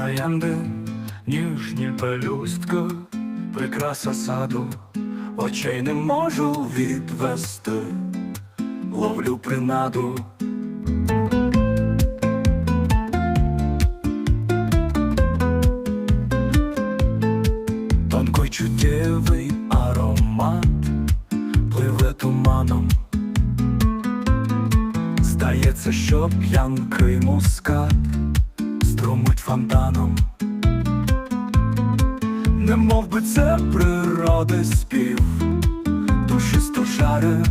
Троянди, ніжні пелюстки, прикраса саду, очей не можу відвести, ловлю принаду. Тонкий чуттєвий аромат пливе туманом. Здається, що п'янкий мускат струмить фонтаном. Не мов би це природи спів, душисто жаре.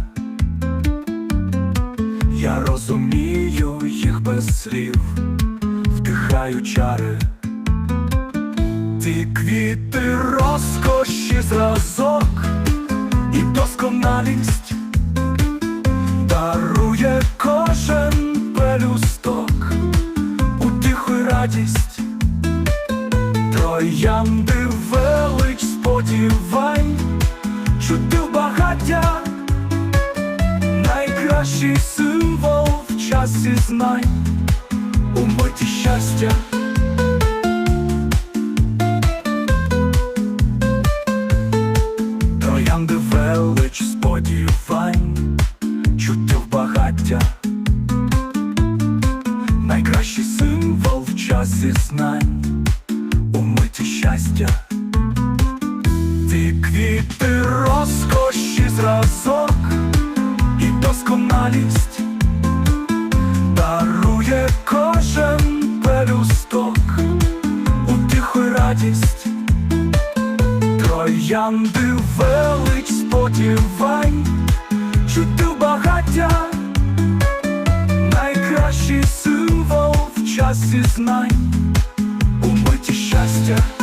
Я розумію їх без слів, вдихаю чари. Ті квіти розкоші зразок і досконалість троянди велич сподівань, чутив багаття, найкращий символ в часі знань, у миті щастя. Троянди велич сподівань, чутив багаття, найкращий символ в часі знань, ті квіти розкоші зразок і досконалість дарує кожен пелюсток у тиху радість. Троянди велич сподівань, чутив багаття, найкращий символ в часі знань, у миті щастя.